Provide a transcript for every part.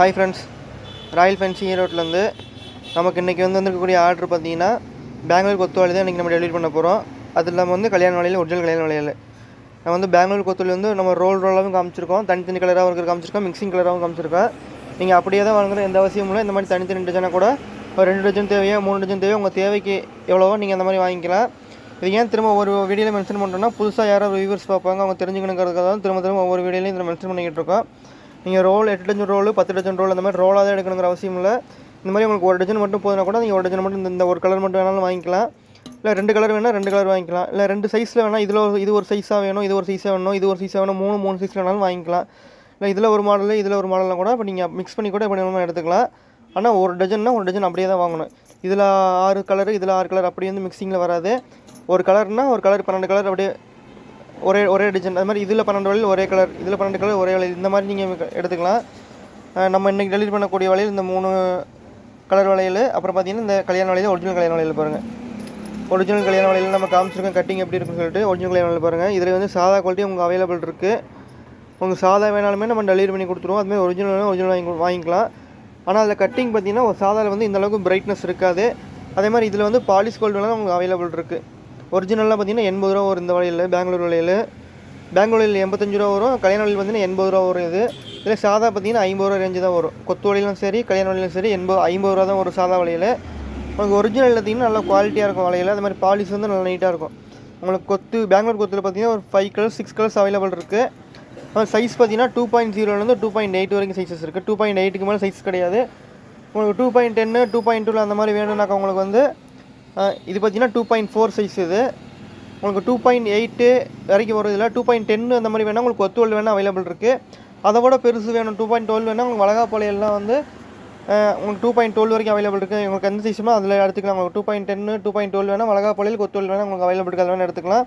Hi friends royal fancy ஈரோட்லேருந்து நமக்கு இன்றைக்கி வந்து வந்திருக்கக்கூடிய ஆர்டர் பார்த்தீங்கன்னா பெங்களூர் கொத்துவாளி தான் இன்றைக்கி நம்ம டெலிவரி பண்ண போகிறோம் அது இல்லாமல் வந்து கல்யாண வலையில் ஒரிஜினல் கல்யாண வலையில். நம்ம வந்து பெங்களூர் கொத்துவாளி வந்து நம்ம ரோல் ரோலாகவும் காமிச்சிருக்கோம். தனித்தனி கலராகவும் இருக்கிற காமிச்சிருக்கோம். மிக்சிங் கலராகவும் காமிச்சிருக்கோம். நீங்கள் அப்படியே தான் வாங்குற எந்த அவசியமும் இல்லை. இந்த மாதிரி தனித்தனி டஜனாக கூட ஒரு ரெண்டு டஜன் தேவையோ மூணு டஜன் தேவையோ உங்கள் தேவைக்கு எவ்வளவோ நீங்கள் அந்த மாதிரி வாங்கிக்கலாம். இது ஏன் திரும்ப ஒரு வீடியோவில் மென்ஷன் பண்ணுறோன்னா புதுசாக யாராவது வியூவர்ஸ் பார்ப்பாங்க. அவங்க தெரிஞ்சுக்கணுங்கிறதுக்காக தான் திரும்ப திரும்ப ஒவ்வொரு வீடியோலையும் இதில் மென்ஷன் பண்ணிக்கிட்டு இருக்கோம். நீங்கள் ரோல் எட்டு டஜன் ரோல் பத்து டஜன் ரோல் அந்த மாதிரி ரோலாக தான் எடுக்கணுங்கிற அவசியம் இல்லை. இந்த மாதிரி உங்களுக்கு ஒரு டஜன் மட்டும் போதுனா கூட நீங்கள் ஒரு டஜன் மட்டும் இந்த- ஒரு கலர் மட்டும் வேணாலும் வாங்கிக்கலாம். இல்லை ரெண்டு கலர் வேணால் ரெண்டு கலர் வாங்கிக்கலாம். இல்லை ரெண்டு சைஸில் வேணால் இதில் ஒரு இது ஒரு சைஸாக வேணும் இது ஒரு சைஸாக வேணும் இது ஒரு சைஸாக வேணும் மூணு மூணு சைஸில் வேணாலும் வாங்கிக்கலாம். இல்லை இதில் ஒரு மாடல் இதில் ஒரு மாடலாம் கூட இப்போ நீங்கள் மிக்ஸ் பண்ணி கூட எப்படி வேணுமோ எடுத்துக்கலாம். ஆனால் ஒரு டஜன்னா ஒரு டஜன் அப்படியே தான் வாங்கணும். இதில் ஆறு கலர் இதில் ஆறு கலர் அப்படி வந்து மிக்சிங்கில் வராது. ஒரு கலர்னால் ஒரு கலர் பன்னெண்டு கலர் அப்படியே ஒரே ஒரே டிசைன் அது மாதிரி இதில் பன்னெண்டு வளையல் ஒரே கலர் இதில் பன்னெண்டு கலர் ஒரே வளையல் இந்த மாதிரி நீங்கள் எடுத்துக்கலாம். நம்ம இன்றைக்கி டெலிவரி பண்ணக்கூடிய வளையல் இந்த மூணு கலர் வளையல் அப்புறம் பார்த்தீங்கன்னா இந்த கல்யாண வளையல் ஒரிஜினல் கல்யாண வளையல் பாருங்கள் ஒரிஜினல் கல்யாண வளையல் நம்ம காமிச்சிருக்கோம் கட்டிங் எப்படி இருக்குன்னு சொல்லிட்டு ஒரிஜினல் கல்யாண வளையல் பாருங்கள் இதில் வந்து சாதா குவாலிட்டி உங்களுக்கு அவைலபிள் இருக்குது உங்களுக்கு சாதா வேணாலுமே நம்ம டெலிவரி பண்ணி கொடுத்துருவோம். அதுமாதிரி ஒரிஜினல் வேணும் ஒரிஜினல் வாங்கி வாங்கிக்கலாம். ஆனால் அதில் கட்டிங் பார்த்தீங்கன்னா ஒரு சாதாவில் வந்து இந்த அளவுக்கு பிரைட்னஸ் இருக்காது. அதே மாதிரி இதில் வந்து பாலிஷ் கோல்டு வேணாலும் உங்களுக்கு அவைலபிள் இருக்குது ஒரிஜினலாக பார்த்தீங்கன்னா எண்பது ரூபா வரும் இந்த வளையல் பெங்களூர் வளையல் பெங்களூர் வளையல் எண்பத்தஞ்சு ரூபா வரும். கல்யாண வளையல் பார்த்தீங்கன்னா எண்பது ரூபா வரும் இது. இதில் சாதா பார்த்தீங்கன்னா ஐம்பது ரூபா ரேஞ்சு தான் வரும். கொத்து வளையலும் சரி கல்யாண வளையலும் சரி எண்பது ஐம்பது ரூபா தான் வரும் சாதா வளையல் உங்களுக்கு ஒரிஜினல் பார்த்தீங்கன்னா நல்லா குவாலிட்டியாக இருக்கும் வளையல் அது மாதிரி பாலிஷ் வந்து நல்லா நீட்டாக இருக்கும். உங்களுக்கு கொத்து பெங்களூர் கொத்தில் பார்த்தீங்கன்னா ஒரு five colours six colours available இருக்குது சைஸ் பார்த்தீங்கன்னா டூ பாயிண்ட் ஜீரோலேருந்து டூ பாயிண்ட் எயிட் வரைக்கும் சைஸஸ் இருக்குது டூ பாயிண்ட் எயிட்டுக்கு மேலே சைஸ் கிடையாது. உங்களுக்கு டூ பாயிண்ட் டென்னு டூ பாயிண்ட் டூவில் அந்த மாதிரி வேணும்னாக்கா உங்களுக்கு வந்து இது பார்த்தீங்கன்னா டூ பாயிண்ட் ஃபோர் சைஸ் இது. உங்களுக்கு டூ பாயிண்ட் எயிட்டு வரைக்கும் வரும் இதில். டூ பாயிண்ட் டென்னு அந்த மாதிரி வேணால் உங்களுக்கு ஒத்துவல் வேணால் அவைலபிள் இருக்குது அதை விட பெருசு வேணும். டூ பாயிண்ட் டுவெல் வேணால் உங்களுக்கு வளகாப்பாளையெல்லாம் வந்து உங்களுக்கு டூ பாயிண்ட் டுவெல் வரைக்கும் அவைலபிள் இருக்குது உங்களுக்கு எந்த சைஸுமோ அதில் எடுத்துக்கலாம். உங்களுக்கு டூ பாயிண்ட் டென்னு டூ பாயிண்ட் டுவெல் வேணால் வளகாப்பாளையில் கொத்துவல் வேணால் உங்களுக்கு அவைலபிள் இருக்குது வேணால் எடுத்துக்கலாம்.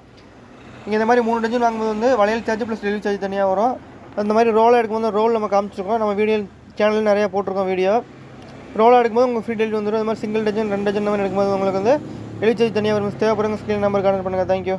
நீங்கள் இந்த மாதிரி மூணு டஜன் வாங்கும்போது வந்து வளையல் சார்ஜ் ப்ளஸ் டெலிவரி சார்ஜ் தனியாக வரும். அந்த மாதிரி ரோலாக எடுக்கும்போது ரோல் நம்ம காமிச்சிருக்கோம். நம்ம வீடியோ சேனலில் நிறையா போட்டிருக்கோம் வீடியோ ரோலாக எடுக்கும்போது உங்களுக்கு ஃப்ரீ டெலிவரி வந்துடும் அது மாதிரி சிங்கிள் டஜன் ரெண்டு டஜன் இந்த மாதிரி எடுக்கும்போது உங்களுக்கு வந்து டெலிவரி சார்ஜ் தனியாக வரும். தேவைப்படுங்க ஸ்க்ரீன் நம்பர் கான்டக்ட் பண்ணுங்கள் தேங்க்யூ